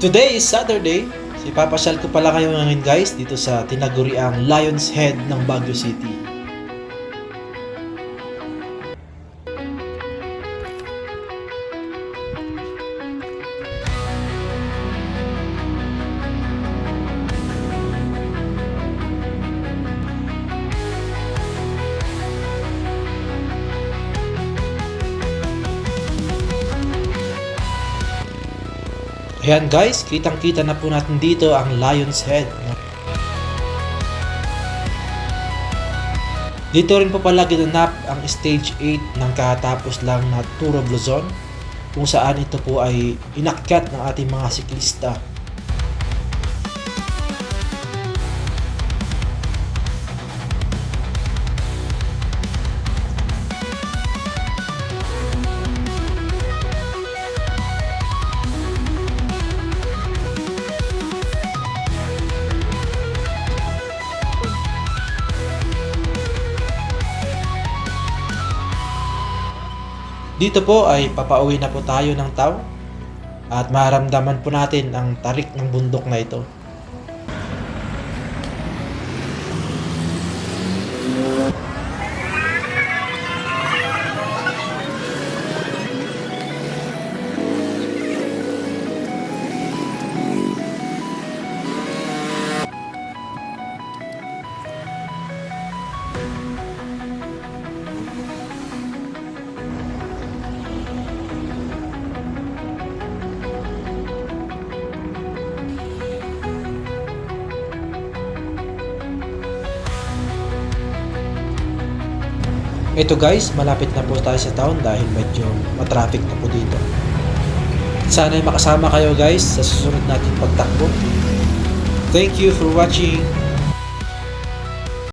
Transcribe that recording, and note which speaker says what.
Speaker 1: Today is Saturday. So ipapasyal ko pala kayo ngayon guys dito sa tinaguriang Lion's Head ng Baguio City. Ayan guys, kitang-kita na po natin dito ang Lion's Head. Dito rin po pala ginanap ang Stage 8 ng kakatapos lang na Tour of Luzon kung saan ito po ay inakyat ng ating mga siklista. Dito po ay papauwi na po tayo ng Tao at maramdaman po natin ang tarik ng bundok na ito. Ito guys, malapit na po tayo sa town dahil medyo matraffic na po dito. Sana ay makasama kayo guys sa susunod nating pagtakbo. Thank you for watching.